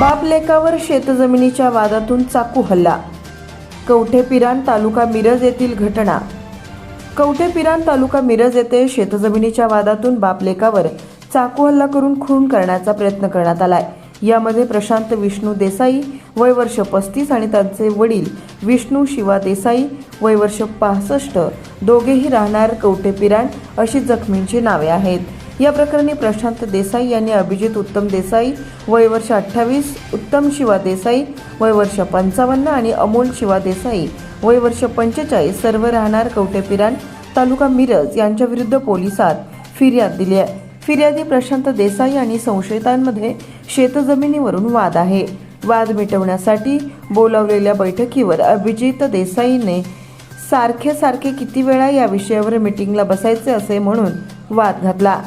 बापलेकावर शेतजमिनीच्या वादातून चाकू हल्ला. कवठेपिरान तालुका मिरज येथील घटना. कवठेपिरान तालुका मिरज येथे शेतजमिनीच्या वादातून बापलेकावर चाकू हल्ला करून खून करण्याचा प्रयत्न करण्यात आलाय. यामध्ये प्रशांत विष्णू देसाई वय वर्ष पस्तीस आणि त्यांचे वडील विष्णू शिवा देसाई वय वर्ष पासष्ट दोघेही राहणार कवठेपिरान अशी जखमींची नावे आहेत. या प्रकरणी प्रशांत देसाई यांनी अभिजित उत्तम देसाई वय वर्ष अठ्ठावीस उत्तम शिवा देसाई वय वर्ष पंचावन्न आणि अमोल शिवा देसाई वय वर्ष पंचेचाळीस सर्व राहणार कवठे तालुका मिरज यांच्या विरुद्ध पोलिसात फिर्याद दिली आहे. फिर्यादी प्रशांत देसाई आणि संशयितांमध्ये शेतजमिनीवरून वाद आहे. वाद मिटवण्यासाठी बोलावलेल्या बैठकीवर अभिजित देसाईने सारखे सारखे किती वेळा या विषयावर मिटिंगला बसायचे असे म्हणून वाद घातला.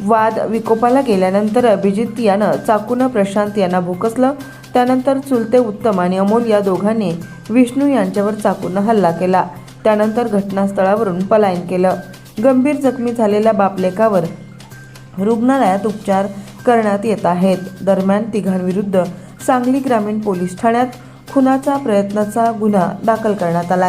वाद विकोपाला गेल्यानंतर अभिजित यानं चाकूनं प्रशांत यांना भोकसलं. त्यानंतर चुलते उत्तम आणि अमोल या दोघांनी विष्णू यांच्यावर चाकूनं हल्ला केला. त्यानंतर घटनास्थळावरून पलायन केलं. गंभीर जखमी झालेल्या बापलेकावर रुग्णालयात उपचार करण्यात येत आहेत. दरम्यान तिघांविरुद्ध सांगली ग्रामीण पोलीस ठाण्यात खुनाचा प्रयत्नाचा गुन्हा दाखल करण्यात आला